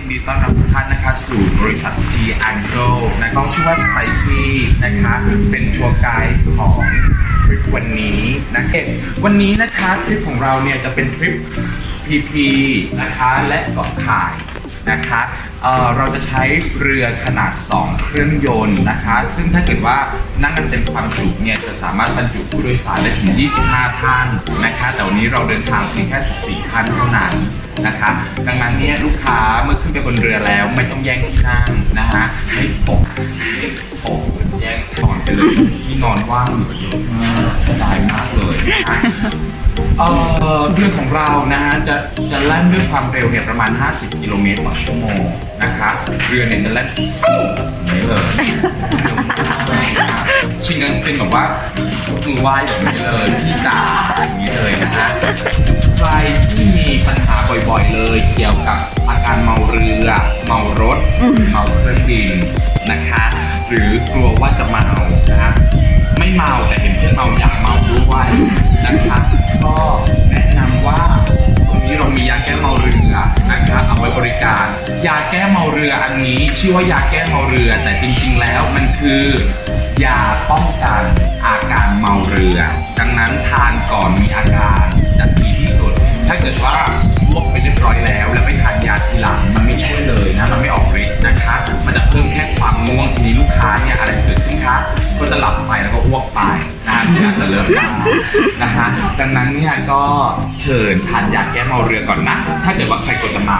ยินดีต้อนรับทุกท่านนะคะสู่บริษัท C Angle นะก็ชื่อว่า Spicy นะคะ เป็นทัวร์ไกด์ของทริปวันนี้นะเอกวันนี้นะคะทริปของเราเนี่ยจะเป็นทริป PP นะคะและเกาะข่าย นะคะเอ่อเราจะใช้เรือขนาด 2 เครื่องยนต์นะคะ ซึ่งถ้าเกิดว่านั่งกันเต็มความจุเนี่ยจะสามารถบรรจุผู้โดยสารได้ถึง 25 ท่านนะคะ แต่วันนี้เราเดินทางเพียงแค่ 14 ท่านเท่านั้นนะคะ ดังนั้นเนี่ยลูกค้าเมื่อขึ้นไปบนเรือแล้วไม่ต้องแย่งที่นั่งนะฮะให้ปกให้ปกแย่งนอนไปเลยที่นอนว่างเหลือเยอะมากเสียดายมากเลยนะคะ เอ่อเรือของเรานะฮะจะจะแล่นด้วยความเร็วเนี่ยประมาณ 50 กิโลเมตรต่อชั่วโมงนะคะเรือเนี่ยจะแล่นฟู่อย่างนี้เลยนะครับชิงกันเป็นแบบว่ายกมือไหว้อย่างนี้เลยพี่จ๋าอย่างนี้เลยนะฮะใครที่มีปัญหาบ่อยๆเลย เกี่ยวกับอาการเมาเรือ เมารถ เมาเครื่องบินนะคะ หรือกลัวว่าจะเมานะฮะไม่เมาแต่เห็นเพื่อนเมาอยากเมาด้วยนะคะ บริการ ยาแก้เมาเรืออันนี้ ชื่อว่ายาแก้เมาเรือ แต่จริงๆแล้วมันคือยาป้องกันอาการเมาเรือ ดังนั้นทานก่อนมีอาการจะดีที่สุด ถ้าเกิดว่าลวกไปเรียบร้อยแล้ว แล้วไปทานยาทีหลังมันไม่ช่วยเลยนะมันไม่ออกฤทธิ์นะคะ มันจะเพิ่มแค่ความง่วงทีนี้ลูกค้าเนี่ยอะไรเกิดขึ้นคะ จะหลับไปแล้วก็อ้วกไปนะฮะเสียจะเริ่มมานะฮะดังนั้นเนี่ยก็เชิญทานยาแก้เมาเรือก่อนนะ ถ้าเกิดว่าใครกดจะเมา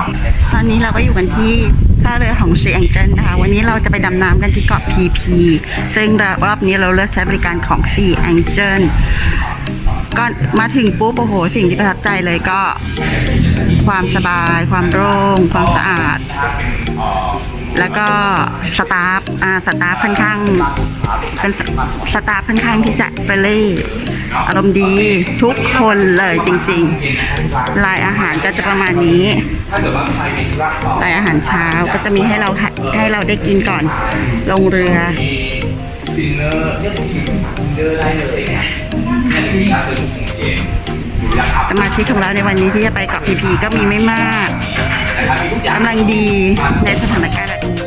ตอนนี้เราก็อยู่กันที่ท่าเรือของซีแองเจิลนะคะ วันนี้เราจะไปดำน้ำกันที่เกาะพีพีซึ่งรอบนี้เราเลือกใช้บริการของซีแองเจิลก็มาถึงปุ๊บโอ้โห สิ่งที่ประทับใจเลยก็ ความสบาย ความโล่งความสะอาด แล้วก็สตาฟอ่าสตาฟค่อนข้างเป็นสตาฟค่อนข้างที่จะเฟรนลี่อารมณ์ดีทุกคนเลยจริงๆรายอาหารก็จะประมาณนี้ถ้ายอาหารเช้าก็จะมีให้เราให้เราได้กินก่อนลงเรือดินเนอร์เนี่ยผมกินเนอร์ได้เลยนะนี่ยที่ร้านเป็นของเกอัพสมาชิกของเราในวันนี้ที่จะไปเกาะพีพีก็มีไม่มาก กอย่างกำลังดีในสถานการณ์แบบนี้